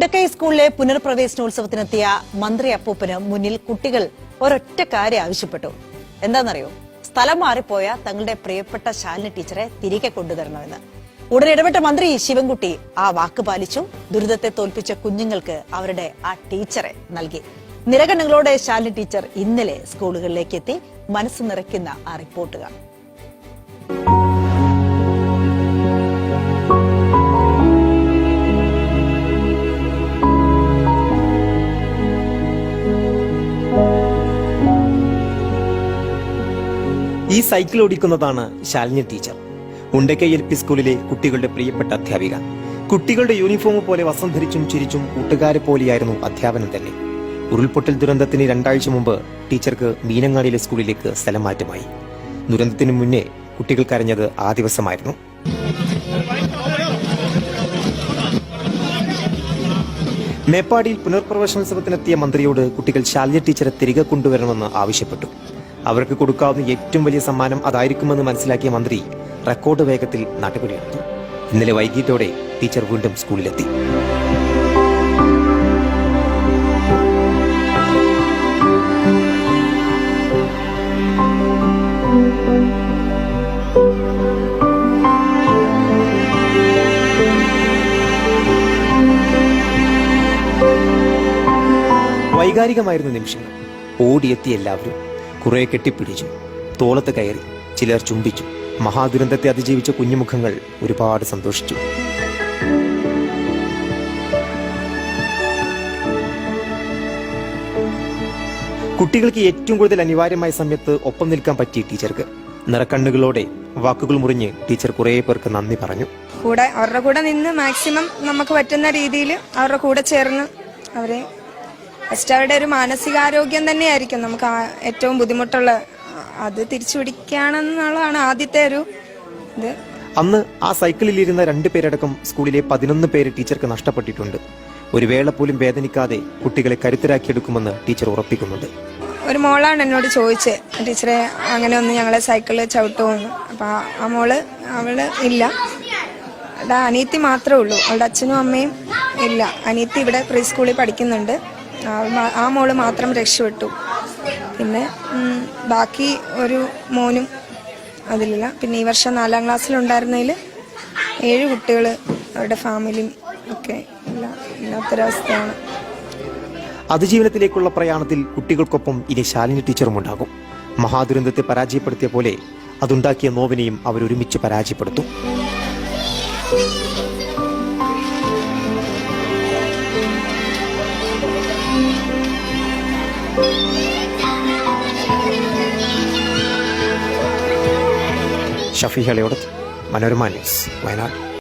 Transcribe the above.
മുണ്ടക്കൈ സ്കൂളിലെ പുനർപ്രവേശനോത്സവത്തിനെത്തിയ മന്ത്രി അപ്പൂപ്പന് മുന്നിൽ കുട്ടികൾ ഒരൊറ്റ കാര്യം ആവശ്യപ്പെട്ടു. എന്താണെന്നറിയോ? സ്ഥലം മാറിപ്പോയ തങ്ങളുടെ പ്രിയപ്പെട്ട ശാലിനി ടീച്ചറെ തിരികെ കൊണ്ടുതരണമെന്ന് ഉടൻ ഇടപെട്ട മന്ത്രി ശിവൻകുട്ടി ആ വാക്ക് പാലിച്ചു. ദുരിതത്തെ തോൽപ്പിച്ച കുഞ്ഞുങ്ങൾക്ക് അവരുടെ ആ ടീച്ചറെ നൽകി. നിരകണ്ണുകളോടെ ശാലിനി ടീച്ചർ ഇന്നലെ സ്കൂളുകളിലേക്ക് എത്തി മനസ്സ് നിറയ്ക്കുന്ന ആ റിപ്പോർട്ടുകൾ ഈ സൈക്കിൾ ഓടിക്കുന്നതാണ് ശാലിനി ടീച്ചർ. ഉണ്ടക്ക എൽ പി സ്കൂളിലെ കുട്ടികളുടെ പ്രിയപ്പെട്ട അധ്യാപിക. കുട്ടികളുടെ യൂണിഫോം പോലെ വസ്ത്രം ധരിച്ചും ചിരിച്ചും കൂട്ടുകാരെ പോലെയായിരുന്നു അധ്യാപനം തന്നെ. ഉരുൾപൊട്ടൽ ദുരന്തത്തിന് രണ്ടാഴ്ച മുമ്പ് ടീച്ചർക്ക് മീനങ്ങാടിയിലെ സ്കൂളിലേക്ക് സ്ഥലം മാറ്റമായി ദുരന്തത്തിന് മുന്നേ കുട്ടികൾ കരഞ്ഞത് ആ ദിവസമായിരുന്നു. മേപ്പാടിയിൽ പുനർപ്രവേശനോത്സവത്തിനെത്തിയ മന്ത്രിയോട് കുട്ടികൾ ശാലിനി ടീച്ചറെ തിരികെ കൊണ്ടുവരണമെന്ന് ആവശ്യപ്പെട്ടു. അവർക്ക് കൊടുക്കാവുന്ന ഏറ്റവും വലിയ സമ്മാനം അതായിരിക്കുമെന്ന് മനസ്സിലാക്കിയ മന്ത്രി റെക്കോർഡ് വേഗത്തിൽ നടപടിയെടുത്തു ഇന്നലെ വൈകിട്ടോടെ ടീച്ചർ വീണ്ടും സ്കൂളിലെത്തി. വൈകാരികമായിരുന്ന നിമിഷങ്ങൾ ഓടിയെത്തി എല്ലാവരും കുറെ കെട്ടിപ്പിടിച്ചു. തോളത്ത് കയറി ചിലർ ചുംബിച്ചു. മഹാദുരന്തത്തെ അതിജീവിച്ച കുഞ്ഞുമുഖങ്ങൾ ഒരുപാട് സന്തോഷിച്ചു. കുട്ടികൾക്ക് ഏറ്റവും കൂടുതൽ അനിവാര്യമായ സമയത്ത് ഒപ്പം നിൽക്കാൻ പറ്റി ടീച്ചർക്ക്. നിറക്കണ്ണുകളോടെ വാക്കുകൾ മുറിഞ്ഞ് ടീച്ചർ കുറെ പേർക്ക് നന്ദി പറഞ്ഞു. കൂടെ അവരുടെ കൂടെ നിന്ന് മാക്സിമം നമുക്ക് പറ്റുന്ന രീതിയിൽ അവരുടെ കൂടെ ചേർന്ന് അവരെ ഫസ്റ്റ് അവരുടെ ഒരു മാനസികാരോഗ്യം തന്നെയായിരിക്കും നമുക്ക് ഏറ്റവും ബുദ്ധിമുട്ടുള്ള അത് തിരിച്ചു പിടിക്കുകയാണെന്നുള്ളതാണ് ആദ്യത്തെ ഒരു ഇത്. അന്ന് ആ സൈക്കിളിൽ ഇരുന്ന രണ്ട് പേരടക്കം സ്കൂളിലെ പതിനൊന്ന് പേര് ടീച്ചർക്ക് നഷ്ടപ്പെട്ടിട്ടുണ്ട്. ഒരു വേള പോലും വേദനിക്കാതെ കുട്ടികളെ കരുത്തരാക്കിയെടുക്കുമെന്ന് ടീച്ചർ ഉറപ്പിക്കുന്നുണ്ട്. ഒരു മോളാണ് എന്നോട് ചോദിച്ചത് ടീച്ചറെ അങ്ങനെ ഒന്ന് ഞങ്ങളെ സൈക്കിൾ ചവിട്ടുമെന്ന് അപ്പൊ ആ- മോൾ അവൾ ഇല്ല. അവിടെ അനീത്തി മാത്രമേ ഉള്ളൂ. അവളുടെ അച്ഛനും അമ്മയും ഇല്ല. അനീത്തി ഇവിടെ പ്രീ സ്കൂളിൽ പഠിക്കുന്നുണ്ട്. ആ മോൾ മാത്രം രക്ഷപ്പെട്ടു. പിന്നെ ബാക്കി ഒരു മോനും അതിലില്ല. പിന്നെ ഈ വർഷം നാലാം ക്ലാസ്സിലുണ്ടായിരുന്നതിൽ ഏഴ് കുട്ടികൾ അവരുടെ ഫാമിലിയും ഒക്കെ ഇല്ല ഇല്ലാത്തൊരവസ്ഥയാണ്. അതിജീവനത്തിലേക്കുള്ള പ്രയാണത്തിൽ കുട്ടികൾക്കൊപ്പം ഇനി ശാലിനി ടീച്ചറും ഉണ്ടാകും. മഹാദുരന്തത്തെ പരാജയപ്പെടുത്തിയ പോലെ അതുണ്ടാക്കിയ നോവിനെയും അവരൊരുമിച്ച് പരാജയപ്പെടുത്തും. ഷഫി മനോരമ ന്യൂസ് വയനാട്.